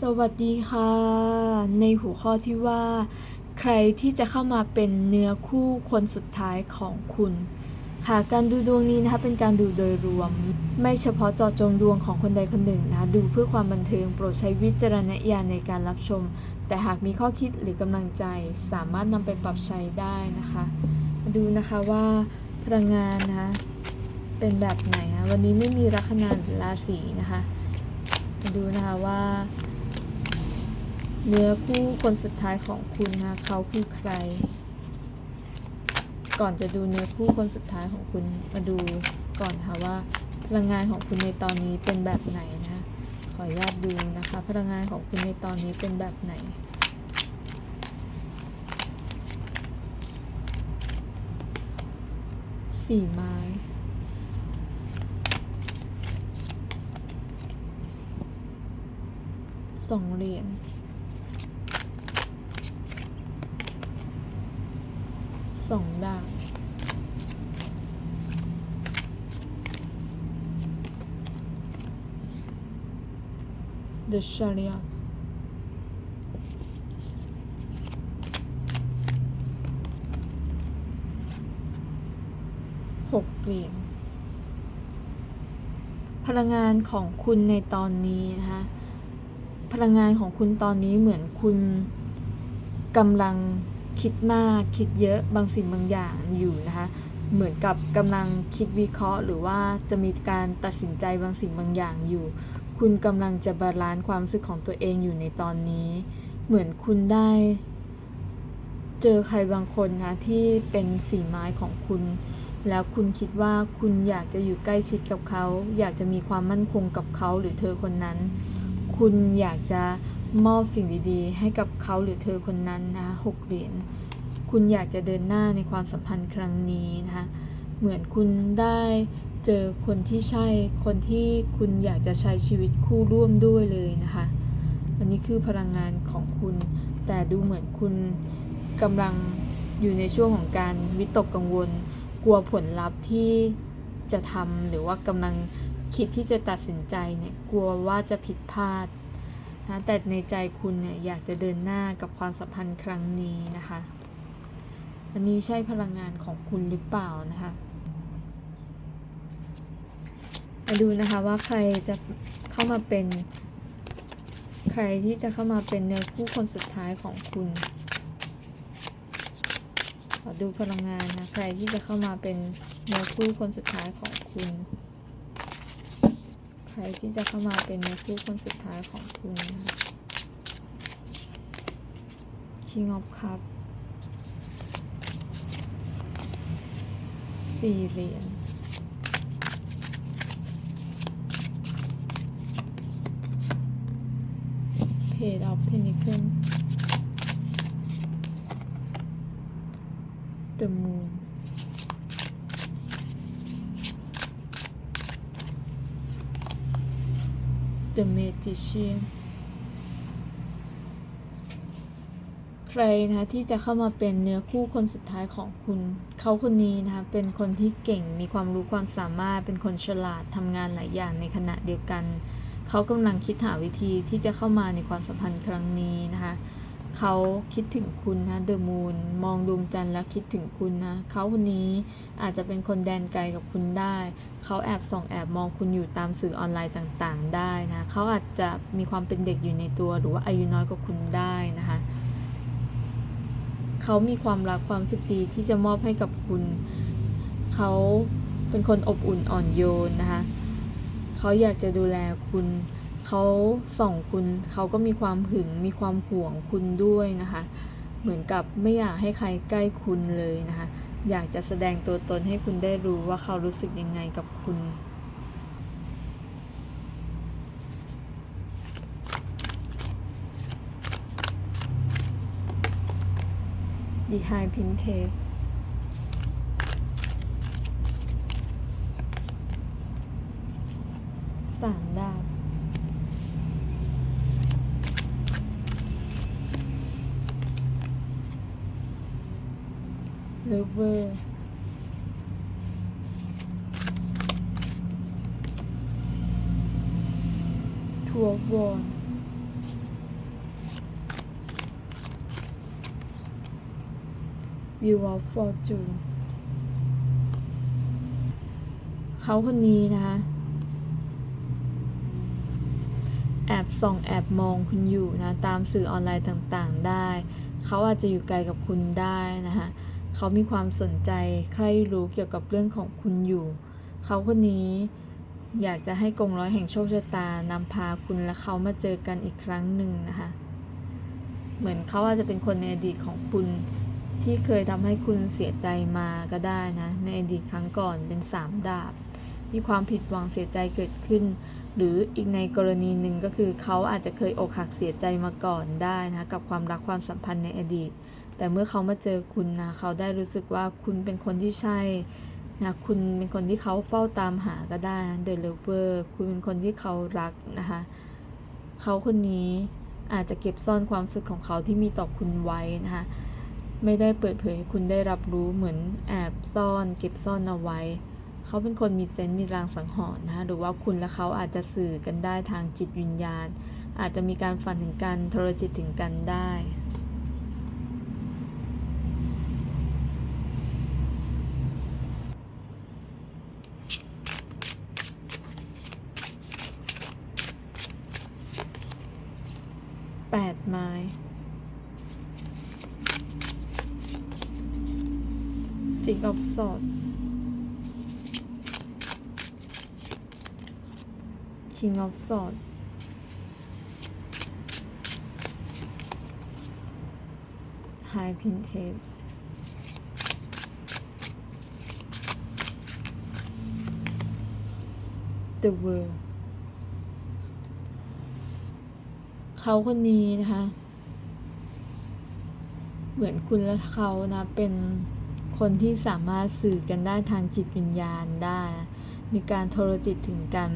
สวัสดีค่ะ ในหัวข้อที่ว่า ใครที่จะเข้ามาเป็นเนื้อคู่คนสุดท้ายของคุณ ค่ะการดูดวงนี้นะคะเป็นการดูโดยรวม ไม่เฉพาะเจาะจงดวงของคนใดคนหนึ่งนะคะดูเพื่อความบันเทิงโปรดใช้วิจารณญาณในการรับชม แต่หากมีข้อคิดหรือกำลังใจสามารถนำไปปรับใช้ได้นะคะ ดูนะคะว่าพลังงานนะคะเป็นแบบไหนคะวันนี้ไม่มีลัคนาราศีนะคะ ดูนะคะว่า เนื้อคู่คนสุดท้ายของคุณนะคะเขาคือใคร ก่อนจะดูเนื้อคู่คนสุดท้ายของคุณมาดูก่อนค่ะว่า พลังงานของคุณในตอนนี้เป็นแบบไหนนะคะขออนุญาตดูนะคะ พลังงานของคุณในตอนนี้เป็นแบบไหนสี่ไม้สองเหรียญ สองดาบเดอะชาริอตหกเหรียญพลังงานของคุณในตอนนี้นะคะพลังงานของคุณตอนนี้เหมือนคุณกำลัง คิดมากคิดเยอะบางสิ่งบางอย่างอยู่นะคะเหมือนกับกำลังคิดวิเคราะห์ หรือว่าจะมีการตัดสินใจบางสิ่งบางอย่างอยู่ คุณกำลังจะบาลานซ์ความรู้สึกของตัวเองอยู่ในตอนนี้ เหมือนคุณได้ เจอใครบางคนนะที่เป็นสีไม้ของคุณ แล้วคุณคิดว่าคุณอยากจะอยู่ใกล้ชิดกับเขา อยากจะมีความมั่นคงกับเขาหรือเธอคนนั้น คุณอยากจะ มอบสิ่งดีๆ ให้กับเขาหรือเธอคนนั้นนะหกเหรียญคุณอยากจะเดินหน้าในความสัมพันธ์ครั้งนี้นะคะเหมือนคุณได้เจอคนที่ใช่ คนที่คุณอยากจะใช้ชีวิตคู่ร่วมด้วยเลยนะคะ อันนี้คือพลังงานของคุณ แต่ดูเหมือนคุณกำลังอยู่ในช่วงของการวิตกกังวล กลัวผลลัพธ์ที่จะทำหรือว่ากำลังคิดที่จะตัดสินใจเนี่ย กลัวว่าจะผิดพลาด นะแต่ในใจคุณเนี่ยอยากจะเดินหน้ากับความสัมพันธ์ครั้งนี้นะคะ อันนี้ใช่พลังงานของคุณหรือเปล่านะคะมาดูนะคะว่าใครจะเข้ามาเป็น ใครที่จะเข้ามาเป็นเนื้อคู่คนสุดท้ายของคุณขอดูพลังงานนะ ใครที่จะเข้ามาเป็นเนื้อคู่คนสุดท้ายของคุณ ใครที่จะเข้ามาเป็นคู่คนสุดท้ายของคุณนะคะ King of Cup สี่เหรียญ Page of Pentacles The Moon Magician ใครนะคะที่จะเข้ามาเป็นเนื้อคู่คนสุดท้ายของคุณ เขาคนนี้นะคะเป็นคนที่เก่งมีความรู้ความสามารถเป็นคนฉลาดทำงานหลายอย่างในขณะเดียวกัน เขากำลังคิดหาวิธีที่จะเข้ามาในความสัมพันธ์ครั้งนี้นะคะ เขาคิดถึงคุณนะเดอะมูนมองดวงจันทร์แล้วคิดถึงคุณนะเขาคนนี้อาจจะเป็นคนแดนไกลกับคุณได้ เขาแอบส่องแอบมองคุณอยู่ตามสื่อออนไลน์ต่างๆ ได้นะเขาอาจจะมีความเป็นเด็กอยู่ในตัวหรือว่าอายุน้อยกว่าคุณได้นะคะเขามีความรักความสึกดีที่จะมอบให้กับคุณ เขาเป็นคนอบอุ่นอ่อนโยนนะคะ เขาอยากจะดูแลคุณ เขาส่องคุณเขาก็มีความหึงมีความห่วงคุณด้วยนะคะ เหมือนกับไม่อยากให้ใครใกล้คุณเลยนะคะ อยากจะแสดงตัวตนให้คุณได้รู้ว่าเขารู้สึกยังไงกับคุณ The High Princess สามดาบ ลิฟเวอร์ทัวร์วอนวิวออฟฟอร์จูเขาคนนี้นะคะ แอบส่องแอบมองคุณอยู่นะ ตามสื่อออนไลน์ต่างๆได้ เขาอาจจะอยู่ไกลกับคุณได้นะคะ เขามีความสนใจใคร่รู้เกี่ยวกับเรื่องของคุณอยู่ เขาคนนี้อยากจะให้กงร้อยแห่งโชคชะตานำพาคุณและเขามาเจอกันอีกครั้งหนึ่งนะคะ เหมือนเขาอาจจะเป็นคนในอดีตของคุณที่เคยทำให้คุณเสียใจมาก็ได้นะ ในอดีตครั้งก่อนเป็นสามดาบ มีความผิดหวังเสียใจเกิดขึ้น หรืออีกในกรณีหนึ่งก็คือเขาอาจจะเคยอกหักเสียใจมาก่อนได้นะกับความรักความสัมพันธ์ในอดีต แต่เมื่อเขามาเจอคุณนะเขาได้รู้สึกว่าคุณเป็นคนที่ใช่นะคุณเป็นคนที่เขาเฝ้าตามหาก็ได้เดลเวอร์คุณเป็นคนที่เขารักนะคะเขาคนนี้อาจจะเก็บซ่อนความสุขของเขาที่มีต่อคุณไว้นะคะไม่ได้เปิดเผยให้คุณได้รับรู้เหมือนแอบซ่อน เก็บซ่อนเอาไว้ เขาเป็นคนมีเซนส์มีรางสังหรณ์นะคะหรือว่าคุณและเขาอาจจะสื่อกันได้ทางจิตวิญญาณ อาจจะมีการฝันถึงกันโทรจิตถึงกันได้ แปดไม้ Six of Swords King of Swords High Printed The World เขาคนนี้นะคะ เหมือนคุณและเขานะเป็น คนที่สามารถสื่อกันได้ทางจิตวิญญาณได้ มีการโทรจิตถึงกัน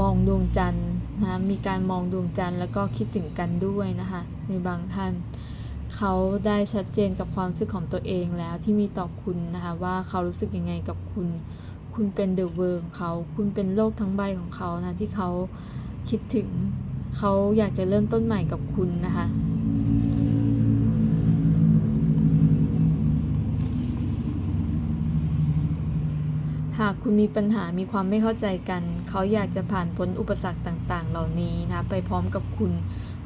มองดวงจันทร์นะมีการมองดวงจันทร์แล้วก็คิดถึงกันด้วยนะคะในบางท่านเขาได้ชัดเจนกับความรู้สึกของตัวเองแล้วที่มีต่อคุณนะคะว่าเขารู้สึกยังไงกับคุณ คุณเป็นเดอะเวิร์ของเขา คุณเป็นโลกทั้งใบของเขานะที่เขาคิดถึงเขาอยากจะเริ่มต้นใหม่กับคุณนะคะ หากคุณมีปัญหามีความไม่เข้าใจกัน เขาอยากจะผ่านพ้นอุปสรรคต่าง ๆ เหล่านี้นะไปพร้อมกับคุณ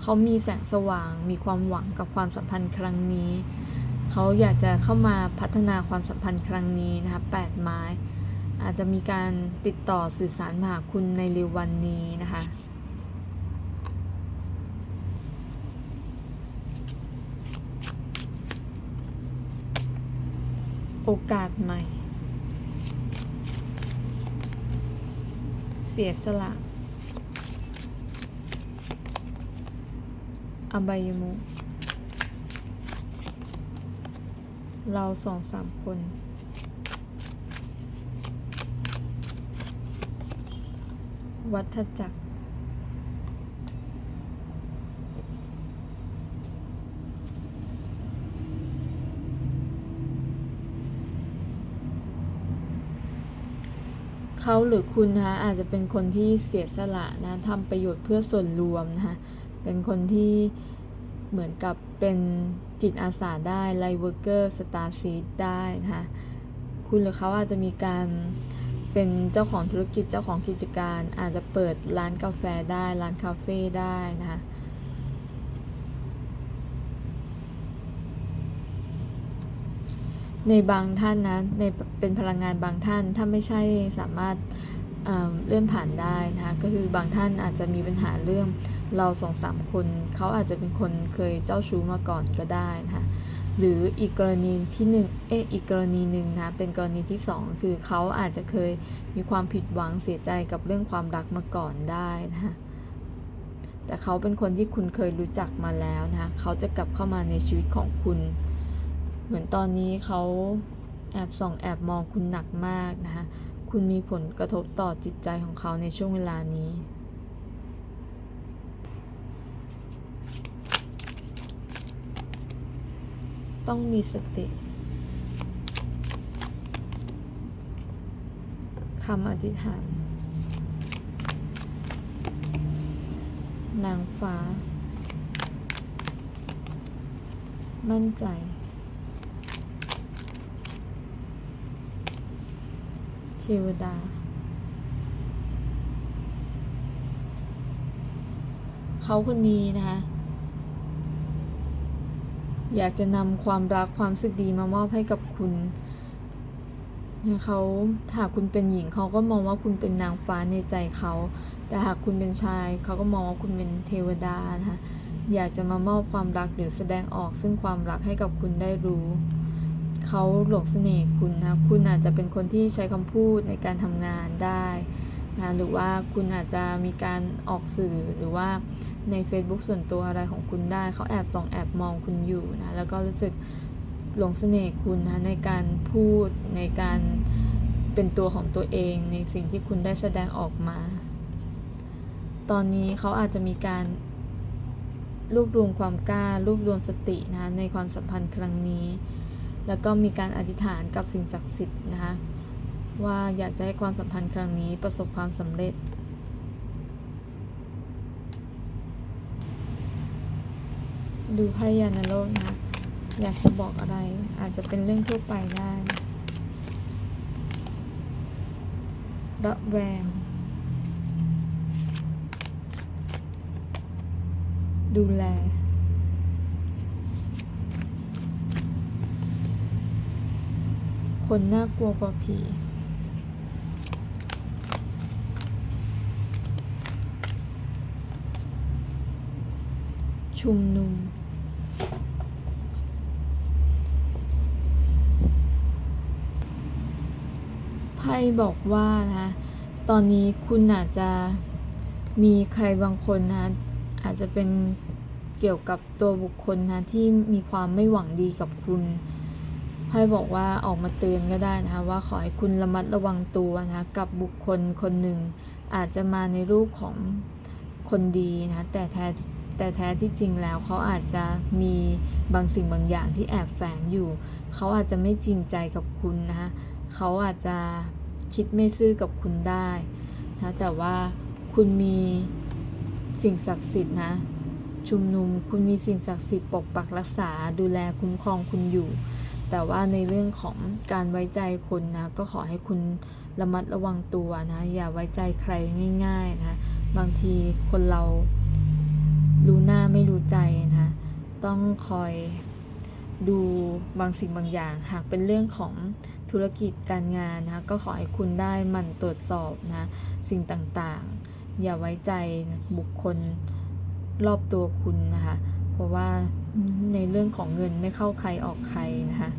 เขามีแสงสว่าง มีความหวังกับความสัมพันธ์ครั้งนี้ เขาอยากจะเข้ามาพัฒนาความสัมพันธ์ครั้งนี้นะคะแปดไม้ อาจจะมีการติดต่อสื่อสารมาหาคุณในเร็ววันนี้นะคะโอกาสใหม่ เสียสละอบายมุขเราสองสามคน วัฏจักร เขาหรือคุณนะคะอาจจะเป็นคนที่เสียสละนะทำประโยชน์เพื่อส่วนรวมนะคะเป็นคนที่เหมือนกับเป็นจิตอาสาได้ไลเวอร์เกอร์สตาร์ซีดได้นะคะคุณหรือเขาอาจจะมีการเป็นเจ้าของธุรกิจเจ้าของกิจการ อาจจะเปิดร้านกาแฟได้ร้านคาเฟ่ได้นะคะ ในบางท่านนะในเป็นพลังงานบางท่านถ้าไม่ใช่สามารถเเลื่อนผ่านได้นะคะก็คือบางท่านอาจจะมีปัญหาเรื่องเราสองสามคนเขาอาจจะเป็นคนเคยเจ้าชู้มาก่อนก็ได้นะคะหรืออีกกรณีที่หนึ่งเอะอีกกรณีหนึ่งนะเป็นกรณีที่สองคือเขาอาจจะเคยมีความผิดหวังเสียใจกับเรื่องความรักมาก่อนได้นะคะแต่เขาเป็นคนที่คุณเคยรู้จักมาแล้วนะคะเขาจะกลับเข้ามาในชีวิตของคุณ เหมือนตอนนี้เขาแอบส่องแอบมองคุณหนักมากนะคะคุณมีผลกระทบต่อจิตใจของเขาในช่วงเวลานี้ต้องมีสติคำอธิษฐาน นางฟ้า มั่นใจ เทวดา เขาคนนี้นะคะ อยากจะนำความรักความสึกดีมามอบให้กับคุณเนี่ยเขาหากคุณเป็นหญิงเขาก็มองว่าคุณเป็นนางฟ้าในใจเขา แต่หากคุณเป็นชายเขาก็มองว่าคุณเป็นเทวดานะคะอยากจะมามอบความรักหรือแสดงออกซึ่งความรักให้กับคุณได้รู้ เขาหลงเสน่ห์คุณนะคุณอาจจะเป็นคนที่ใช้คำพูดในการทำงานได้นะหรือว่าคุณอาจจะมีการออกสื่อหรือว่าใน Facebook ส่วนตัวอะไรของคุณได้ เขาแอบส่องแอบมองคุณอยู่นะแล้วก็รู้สึกหลงเสน่ห์คุณนะในการพูดในการเป็นตัวของตัวเองในสิ่งที่คุณได้แสดงออกมา ตอนนี้เขาอาจจะมีการรวบรวมความกล้ารวบรวมสตินะคะในความสัมพันธ์ครั้งนี้ แล้วก็มีการอธิษฐานกับสิ่งศักดิ์สิทธิ์นะคะ ว่าอยากจะให้ความสัมพันธ์ครั้งนี้ประสบความสำเร็จ ดูไพ่ยานโลกนะ อยากจะบอกอะไร อาจจะเป็นเรื่องทั่วไปได้นะระแวง ดูแล คนน่ากลัวกว่าผี ชุมนุม ไพ่บอกว่านะคะตอนนี้คุณอาจจะมีใครบางคนนะคะอาจจะเป็นเกี่ยวกับตัวบุคคลนะที่มีความไม่หวังดีกับคุณ ไพ่บอกว่าออกมาเตือนก็ได้นะคะว่าขอให้คุณระมัดระวังตัวนะคะกับบุคคลคนหนึ่ง อาจจะมาในรูปของคนดีนะคะแต่แท้แต่แท้ที่จริงแล้วเขาอาจจะมีบางสิ่งบางอย่างที่แอบแฝงอยู่ เขาอาจจะไม่จริงใจกับคุณนะคะเขาอาจจะคิดไม่ซื่อกับคุณได้นะแต่ว่าคุณมีสิ่งศักดิ์สิทธิ์นะชุมนุมคุณมีสิ่งศักดิ์สิทธิ์ปกปักรักษาดูแลคุ้มครองคุณอยู่ แต่ว่าในเรื่องของการไว้ใจคนนะก็ขอให้คุณระมัดระวังตัวนะอย่าไว้ใจใครง่ายๆนะบางทีคนเรารู้หน้าไม่รู้ใจนะต้องคอยดูบางสิ่งบางอย่าง หากเป็นเรื่องของธุรกิจการงานนะก็ขอให้คุณได้มันตรวจสอบนะสิ่งต่างๆ อย่าไว้ใจบุคคลรอบตัวคุณนะคะ เพราะว่าในเรื่องของเงินไม่เข้าใครออกใครนะคะ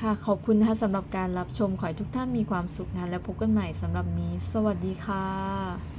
ค่ะขอบคุณนะคะสำหรับการรับชมขอให้ทุกท่านมีความสุขนะแล้วพบกันใหม่สำหรับนี้ สวัสดีค่ะ